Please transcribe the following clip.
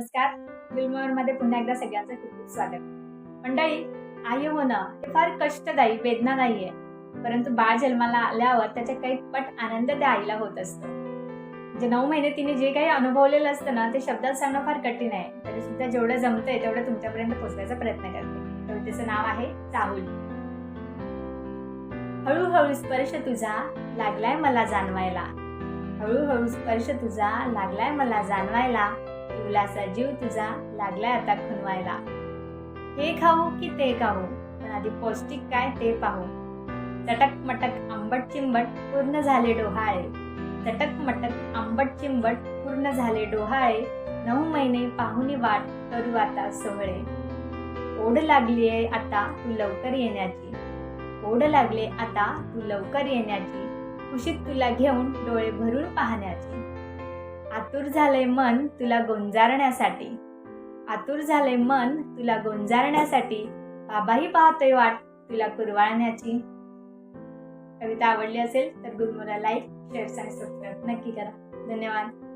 नमस्कार. मध्ये पुन्हा एकदा सगळ्यांचं खूप खूप स्वागत. मंडळी आई होणं हे फार कष्टदायी वेदनादायी आहे परंतु बाळ जन्माला आल्यावर त्याच्या काही पट आनंद त्या आईला होत असतो. म्हणजे नऊ महिने तिने जे काही अनुभवलेलं असतं ना ते शब्दात सांगणं फार कठीण आहे. तरी सुद्धा जेवढं जमतंय तेवढं तुमच्यापर्यंत पोहोचण्याचा प्रयत्न करते. कवितेचं नाव आहे राहुल. हळूहळू स्पर्श तुझा लागलाय मला जाणवायला. हळूहळू स्पर्श तुझा लागलाय मला जाणवायला. जीवलासा जीव तुझा लागलाय आता खुनवायला हे खाऊ की ते खाऊ पण आधी पौष्टिक काय ते पाहू. चटक मटक आंबट चिंबट पूर्ण झाले डोहाळे. चटक मटक आंबट चिंबट पूर्ण झाले डोहाळे. नऊ महिने पाहुणी वाट करू आता सोहळे ओढ लागलीये आता तू लवकर येण्याची. ओढ लागले आता तू लवकर येण्याची. खुशीत तुला घेऊन डोळे भरून पाहण्याची. आतुर झाले मन तुला गोंजारण्यासाठी. आतुर झाले मन तुला गोंजारण्यासाठी. बाबाही पाहतोय वाट तुला कुरवाळण्याची कविता आवडली असेल तर गुरुमुला लाईक शेअर आणि सबस्क्राईब नक्की करा. धन्यवाद.